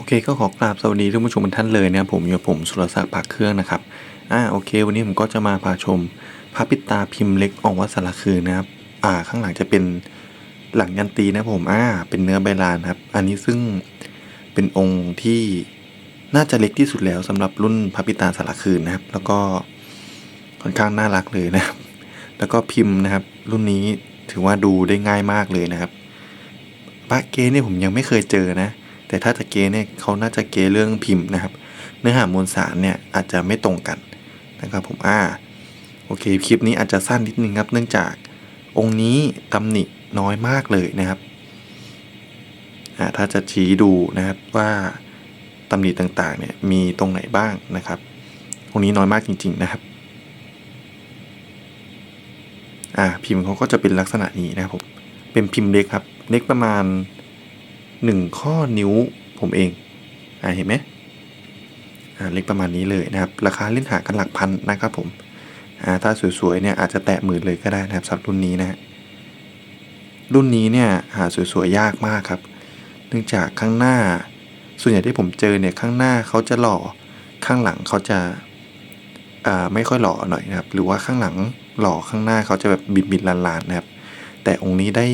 โอเคก็ขอกราบสวัสดีท่านผู้ชมทุกท่านเลยนะครับผมอยู่กับผมสุรศักดิ์ปากเครื่องนะครับอ่าโอเค วันนี้ผมก็จะมาพาชมพระปิตาพิมพ์เล็กออกวัดสารคืนนะครับอ่าข้างหลังจะเป็นหลังยันตีนะผมอ่าเป็นเนื้อใบลานครับ อันนี้ซึ่งเป็นองค์ที่น่าจะเล็กที่สุดแล้วสำหรับรุ่นพระปิตาสารคืนนะครับ แล้วก็ค่อนข้างน่ารักเลยนะครับ แล้วก็พิมพ์นะครับ รุ่นนี้ถือว่าดูได้ง่ายมากเลยนะครับพระเก๊เนี่ยผมยังไม่เคยเจอนะ แต่ถ้าจะเกเนี่ยเขาน่าจะเกเรื่องพิมพ์นะครับ เนื้อหามวลสารเนี่ยอาจจะไม่ตรงกันนะครับผมอ่าโอเคคลิปนี้อาจจะสั้นนิดนึงครับ เนื่องจากองค์นี้ตำหนิน้อยมากเลยนะครับอ่าถ้าจะชี้ดูนะครับว่าตำหนิต่างๆเนี่ยมีตรงไหนบ้างนะครับองค์นี้น้อยมากจริง ๆนะครับอ่าพิมพ์เขาก็จะเป็นลักษณะนี้นะครับผมเป็นพิมพ์เล็กครับ เล็กประมาณ หนึ่งข้อนิ้วผมเองอ่าเห็นไหมอ่าเล็กประมาณนี้เลยนะครับ ราคาเล่นหากันหลักพันนะครับผมอ่าถ้าสวยๆเนี่ยอาจจะแตะหมื่นเลยก็ได้นะครับสำหรับรุ่นนี้นะฮะรุ่นนี้เนี่ยหาสวยๆยากมากครับ เนื่องจากข้างหน้า ส่วนใหญ่ที่ผมเจอเนี่ยข้างหน้าเขาจะหล่อข้างหลังเขาจะอ่าไม่ค่อยหล่อหน่อยนะครับ หรือว่าข้างหลังหล่อข้างหน้าเขาจะแบบบิดๆลานๆนะครับ แต่องค์นี้ได้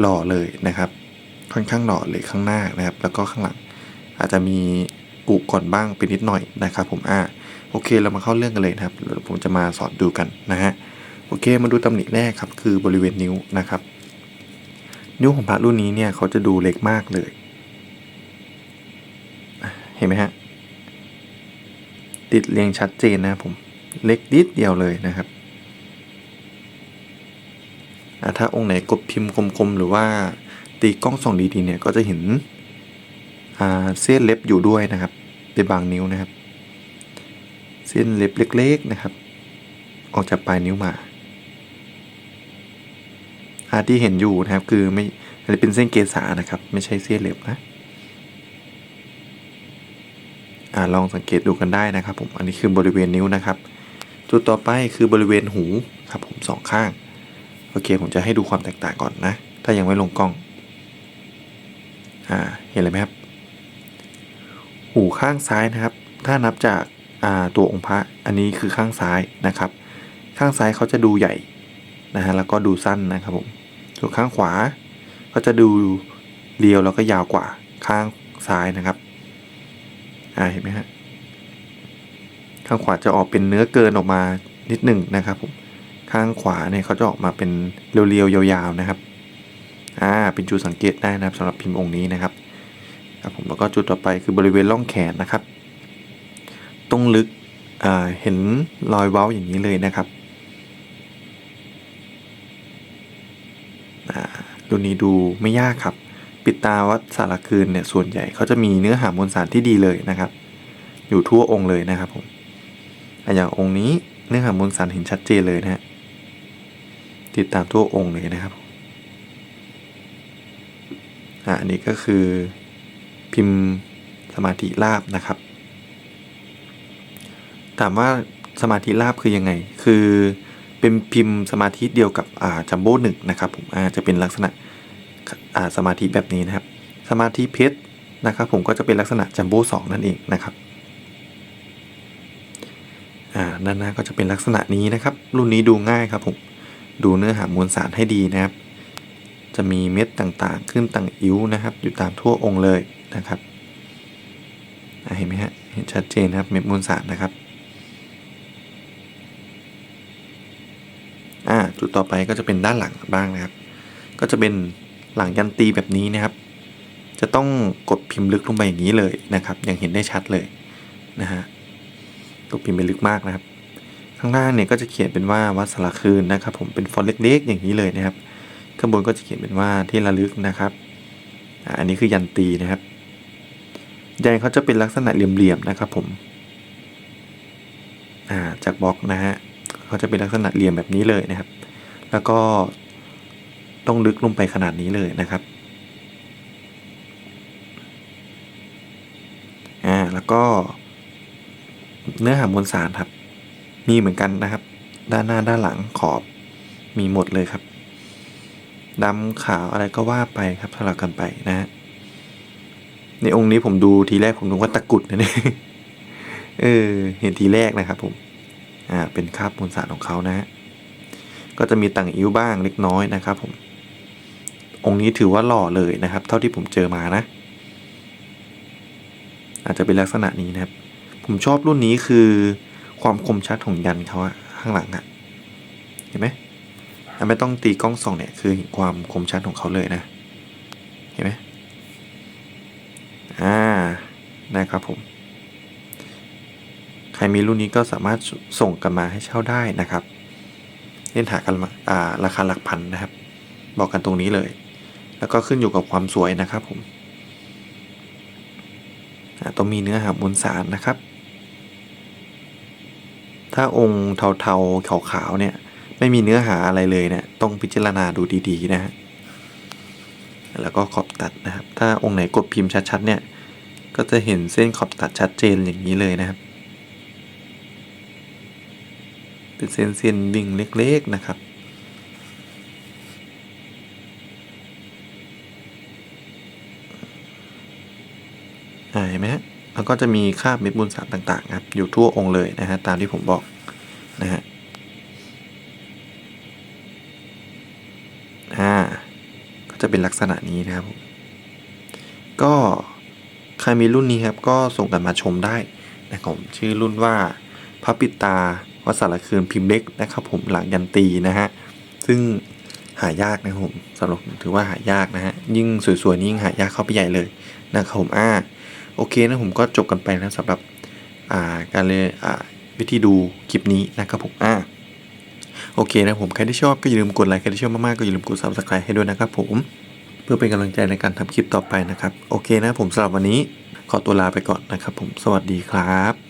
หล่อเลยนะครับ ค่อนข้างหล่อเลยข้างหน้านะครับ แล้วก็ข้างหลังอาจจะมีกุก่อนบ้างเป็นนิดหน่อยนะครับ ผมอ่าโอเคเรามาเข้าเรื่องกันเลยนะครับผมจะมาสอนดูกันนะฮะโอเคมาดูตำหนิแรกครับ คือบริเวณนิ้วนะครับ นิ้วของพระรุ่นนี้เนี่ยเขาจะดูเล็กมากเลย เห็นไหมฮะติดเรียงชัดเจนนะผมเล็กนิดเดียวเลยนะครับอะถ้าองค์ไหนกดพิมพ์คมๆหรือว่า ตีกล้องส่องดีๆเนี่ยก็จะเห็นเส้นเล็บอยู่ด้วยนะครับในบางนิ้วนะครับ เส้นเล็บเล็ก ๆนะครับ ออกจากปลายนิ้วมาอาที่เห็นอยู่นะครับคือไม่เป็นเส้นเกษานะครับ ไม่ใช่เส้นเล็บนะอ่าลองสังเกตดูกันได้นะครับผมอันนี้คือบริเวณนิ้วนะครับ จุดต่อไปคือบริเวณหูครับผมสองข้างโอเคผมจะให้ดูความแตกต่างก่อนนะ ถ้ายังไม่ลงกล้อง อ่าเห็นเลยไหมครับ หูข้างซ้ายนะครับ ถ้านับจากอ่าตัวองค์พระอันนี้คือข้างซ้ายนะครับ ข้างซ้ายเขาจะดูใหญ่นะฮะแล้วก็ดูสั้นนะครับผมส่วนข้างขวาก็จะดูเรียวแล้วก็ยาวกว่าข้างซ้ายนะครับอ่าเห็นไหมฮะข้างขวาจะออกเป็นเนื้อเกินออกมานิดหนึ่งนะครับผมข้างขวาเนี่ยเขาจะออกมาเป็นเรียวๆยาวๆนะครับ อ่าเป็นจุดสังเกตได้นะครับสำหรับพิมพ์องค์นี้นะครับครับผมแล้วก็จุดต่อไปคือบริเวณร่องแขนนะครับ ตรงลึกเห็นรอยเว้าอย่างนี้เลยนะครับอ่ารุ่นนี้ดูไม่ยากครับ ปิดตาวัดสารคืนเนี่ยส่วนใหญ่เขาจะมีเนื้อหามวลสารที่ดีเลยนะครับ อยู่ทั่วองค์เลยนะครับผมอะอย่างองค์นี้เนื้อหามวลสารเห็นชัดเจนเลยนะฮะติดตามทั่วองค์เลยนะครับ อันนี้ก็คือพิมพ์สมาธิราบนะครับ ถามว่าสมาธิราบคือยังไง คือเป็นพิมพ์สมาธิเดียวกับอ่าจัมโบ้หนึ่งนะครับผมอาจะเป็นลักษณะอ่าสมาธิแบบนี้นะครับ สมาธิเพชรนะครับ ผมก็จะเป็นลักษณะจัมโบ้สองนั่นเองนะครับอ่าด้านหน้าก็จะเป็นลักษณะนี้นะครับ รุ่นนี้ดูง่ายครับผมดูเนื้อหามวลสารให้ดีนะครับ จะมีเม็ดต่างๆ ขึ้นต่างอิ้วนะครับ อยู่ตามทั่วองค์เลยนะครับเห็นไหมฮะเห็นชัดเจนนะครับเม็ดมวลสารนะครับอ่าจุดต่อไปก็จะเป็นด้านหลังบ้างนะครับ ก็จะเป็นหลังยันตีแบบนี้นะครับ จะต้องกดพิมพ์ลึกลงไปอย่างนี้เลยนะครับ อย่างเห็นได้ชัดเลยนะฮะกดพิมพ์ไปลึกมากนะครับ ข้างล่างเนี่ยก็จะเขียนเป็นว่าวัดสารคืนนะครับ ผมเป็นฟอนต์เล็กๆอย่างนี้เลยนะครับ ข้างบนก็จะเขียนเป็นว่าที่ระลึกนะครับอันนี้คือยันตีนะครับ ยันเขาจะเป็นลักษณะเหลี่ยมๆนะครับผมาจากบล็อกนะฮะเขาจะเป็นลักษณะเหลี่ยมแบบนี้เลยนะครับ แล้วก็ต้องลึกลงไปขนาดนี้เลยนะครับอ่าแล้วก็ เนื้อหามวลสารครับ มีเหมือนกันนะครับ ด้านหน้าด้านหลังขอบมีหมดเลยครับ ดำขาวอะไรก็ว่าไปครับสลับกันไปนะฮะในองค์นี้ผมดูทีแรกผมนึกว่าตะกุดนะเนี่ยเออ เห็นทีแรกนะครับผม อ่า เป็นคราบมวลสารของเขานะฮะ ก็จะมีต่างอิ้วบ้างเล็กน้อยนะครับผม องค์นี้ถือว่าหล่อเลยนะครับ เท่าที่ผมเจอมานะ อาจจะเป็นลักษณะนี้นะครับ ผมชอบรุ่นนี้คือความคมชัดของยันเขาอะข้างหลังอะเห็นไหม ไม่ต้องตีกล้องส่องเนี่ยคือเห็นความคมชัดของเขาเลยนะ เห็นไหมอ่านะครับผม ใครมีรุ่นนี้ก็สามารถส่งกันมาให้เช่าได้นะครับเล่นหากันาอ่าราคาหลักพันนะครับ บอกกันตรงนี้เลย แล้วก็ขึ้นอยู่กับความสวยนะครับผมต้องมีเนื้อหามวลสารนะครับ ถ้าองค์เทาๆขาวๆเนี่ย ไม่มีเนื้อหาอะไรเลยเนี่ยต้องพิจารณาดูดีๆนะฮะแล้วก็ขอบตัดนะครับ ถ้าองค์ไหนกดพิมพ์ชัดๆเนี่ย ก็จะเห็นเส้นขอบตัดชัดเจนอย่างนี้เลยนะครับ เป็นเส้นเส้นๆวิ่งเล็กๆนะครับ เห็นไหมฮะแล้วก็จะมีคราบเม็ดมูลสารต่างๆครับอยู่ทั่วองค์เลยนะฮะตามที่ผมบอกนะฮะ อ่า ก็ จะเป็นลักษณะนี้นะครับผมก็ใครมีรุ่นนี้ครับ ก็ส่งกันมาชมได้นะครับผมชื่อรุ่นว่าพระปิตาวัดสารคืนพิมพ์เล็กนะครับผมหลังยันตีนะฮะ ซึ่งหายากนะครับผมสำหรับถือว่าหายากนะฮะ ยิ่งสวยๆนี่ยิ่งหายากเข้าไปใหญ่เลยนะครับผมอ่าโอเคนะผมก็จบกันไปนะสำหรับอ่าการเลยอ่าวิธีดูคลิปนี้นะครับผมอ่า โอเคนะผมใครที่ชอบก็อย่าลืมกดไลค์ใครที่ชอบมากๆก็อย่าลืมกด subscribe ให้ด้วยนะครับผมเพื่อเป็นกำลังใจในการทำคลิปต่อไปนะครับ โอเคนะผมสำหรับวันนี้ขอตัวลาไปก่อนนะครับผมสวัสดีครับ